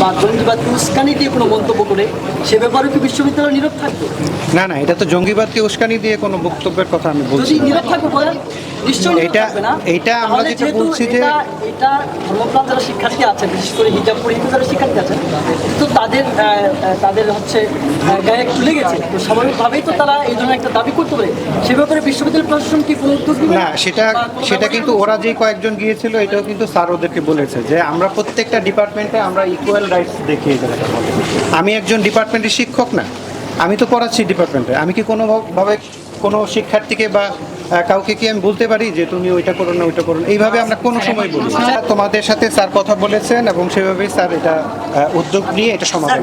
বা উস্কানি দিয়ে কোনো মন্তব্য করে সে ব্যাপারে কি বিশ্ববিদ্যালয় নীরব থাকবে? না না এটা তো জঙ্গিবাদকে উস্কানি দিয়ে কোনো বক্তব্যের কথা আমি বলছি না। নীরব থাকবে বলেন নিশ্চয়ই এটা- থাকবে এটা আমরা যেটা বলছি যে- এটা এটা ধর্মপ্রাণ যারা শিক্ষার্থী আছে বিশেষ করে হিজাব পরিহিত যারা শিক্ষার্থী আছেন তো তাদের তাদের হচ্ছে গায়ে লেগেছে তো স্বাভাবিকভাবেই তো তারা এই ধরনের একটা দাবি করতে পারে। সে ব্যাপারে বিশ্ববিদ্যালয় প্রশাসন কি কোনো উদ্যোগ না সেটা সেটা কিন্তু ওরা যে কয়েকজন গিয়েছিল এটাও কিন্তু স্যার ওদেরকে বলেছে যে আমরা প্রত্যেকটা ডিপার্টমেন্টে আমরা ইকুয়াল রাইটস দেখিয়ে দেবে আমি একজন ডিপার্টমেন্টের শিক্ষক না। আমি তো পড়াচ্ছি ডিপার্টমেন্টে আমি কি কোনোভাবে কোনো শিক্ষার্থীকে বা কাউকে কি আমি বলতে পারি যে তুমি ওইটা করো না ওইটা করো না? এইভাবে আমরা কোনো সময় বলি তোমাদের সাথে স্যার কথা বলেছেন এবং সেভাবেই স্যার এটা উদ্যোগ নিয়ে এটা সমাধান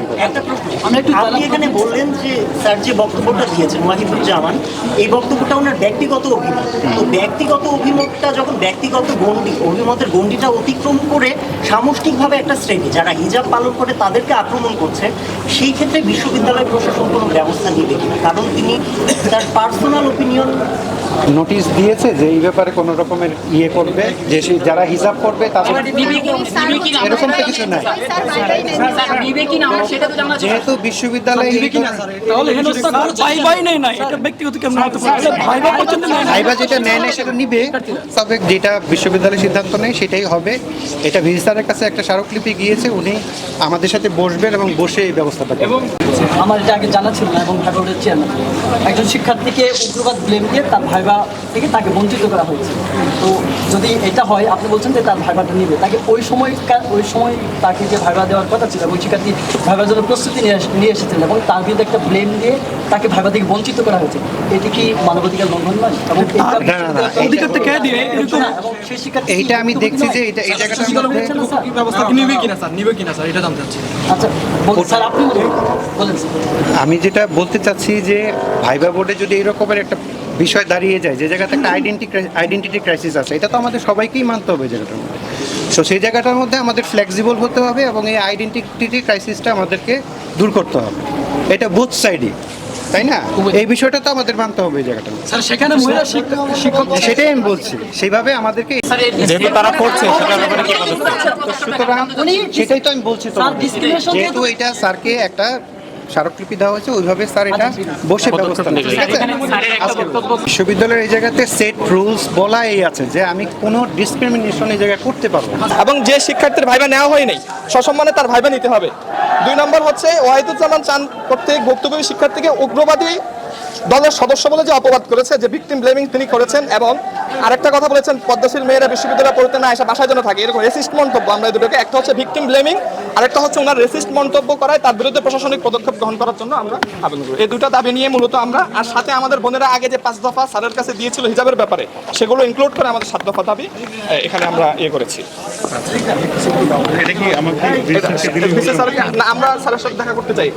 আপনি এখানে বললেন যে স্যার যে বক্তব্যটা দিয়েছেন ওয়াহিদুজ্জামান এই বক্তব্যটা ওনার ব্যক্তিগত অভিমত। তো ব্যক্তিগত অভিমতটা যখন ব্যক্তিগত গণ্ডি অভিমতের গণ্ডিটা অতিক্রম করে সামষ্টিকভাবে একটা শ্রেণি যারা হিজাব পালন করে তাদেরকে আক্রমণ করছে সেই ক্ষেত্রে বিশ্ববিদ্যালয় প্রশাসন কোনো ব্যবস্থা নেবে কিনা? কারণ তিনি তার পার্সোনাল ওপিনিয়ন নোটিশ দিয়েছে যে এই ব্যাপারে কোনো রকমের ইয়ে করবে যে যারা হিসাব করবে তাদের এরকম তো কিছু নাই। নিবে কি না সেটা যেহেতু বিশ্ববিদ্যালয়ে এই তাহলে হেনস্থা করে ভাই ভাই নেই না এটা ব্যক্তিগত কেমন হতে পারে? এটা ভাই ভাই পর্যন্ত নেই না। ভাইবা যেটা নেয় না সেটা নিবে তবে যেটা বিশ্ববিদ্যালয়ের সিদ্ধান্ত নেয় সেটাই হবে। এটা স্যারের কাছে একটা স্মারকলিপি গিয়েছে উনি আমাদের সাথে বসবেন এবং বসে এই ব্যবস্থাটা এবং আমার এটা আগে জানা ছিল না এবং ভাইবা বোর্ডের চেয়ারম্যান একজন শিক্ষার্থীকে উগ্রবাদ ব্লেম দিয়ে তার ভাইবা থেকে তাকে বঞ্চিত করা হয়েছে। তো যদি এটা হয় আপনি বলছেন যে তার ভাইবাটা নিবে। তাকে ওই সময় ওই সময় তাকে যে ভাইবা দেওয়ার কথা ছিল ওই শিক্ষার্থী ভাইবার জন্য প্রস্তুতি নিয়ে এসেছিলেন এবং তার বিরুদ্ধে একটা ব্লেম দিয়ে তাকে ভাইবা থেকে বঞ্চিত করা হয়েছে। এটি কি মানবাধিকার লঙ্ঘন নয়? এবং এইটা আমি দেখছি যে এটা এই জায়গাটার মধ্যে ব্যবস্থা নিবে কিনা স্যার? নিবে কিনা স্যার? এটা জানতে চাচ্ছি। আচ্ছা স্যার আপনি বলুন। আমি যেটা বলতে চাচ্ছি যে ভাইবা বোর্ডে যদি এরকমের একটা বিষয় দাঁড়িয়ে যায় যে জায়গাতে একটা আইডেন্টি আইডেন্টিটি ক্রাইসিস আছে এটা তো আমাদের সবাইকেই মানতে হবে এই জায়গাটার মধ্যে। সো সেই জায়গাটার মধ্যে আমাদের ফ্লেক্সিবল হতে হবে এবং এই আইডেন্টিটি ক্রাইসিসটা আমাদেরকে দূর করতে হবে। এটা বুথ সাইডই তাই না? এই বিষয়টা তো আমাদের মানতে হবে এই জায়গাটার মধ্যে। স্যার সেখানে মহিলা শিক্ষক শিক্ষক সেটাই আমি বলছি সেইভাবে আমাদেরকে যেহেতু তারা করছে সেটার ব্যাপারে কি সুতরাং সেটাই তো আমি বলছি তো যেহেতু এটা স্যারকে একটা স্মারকলিপি দেওয়া হয়েছে ওইভাবে স্যার এটা বসে ব্যবস্থা নেবে ঠিক আছে বিশ্ববিদ্যালয়ের এই জায়গাতে সেট রুলস বলাই আছে যে আমি কোনো ডিসক্রিমিনেশন এই জায়গায় করতে পারব এবং যে শিক্ষার্থীর ভাইবা নেওয়া হয় নাই সসম্মানে তার ভাইবা নিতে হবে। দুই নম্বর হচ্ছে ওয়াহিদুজ্জামান চান প্রত্যেক ভুক্তভোগী শিক্ষার্থীকে উগ্রবাদী দলের সদস্য বলে যে অপবাদ করেছে যে ভিকটিম ব্লেমিং তিনি করেছেন এবং আরেকটা কথা বলেছেন পদ্মশীল মেয়েরা বিশ্ববিদ্যালয়ে পড়তে না এসে বাসায় যেন থাকে এরকম রেসিস্ট মন্তব্য আমরা দুটোকে। একটা হচ্ছে ভিকটিম ব্লেমিং আরেকটা হচ্ছে ওনার রেসিস্ট মন্তব্য করায় তার বিরুদ্ধে প্রশাসনিক পদক্ষেপ গ্রহণ করার জন্য আমরা আবেদন করি। এই দুটা দাবি নিয়ে মূলত আমরা আর সাথে আমাদের বোনেরা আগে যে পাঁচ দফা স্যারের কাছে দিয়েছিল হিজাবের ব্যাপারে সেগুলো ইনক্লুড করে আমাদের সাত দফা দাবি এখানে আমরা ইয়ে করেছি। আমরা স্যারের সাথে দেখা করতে চাই।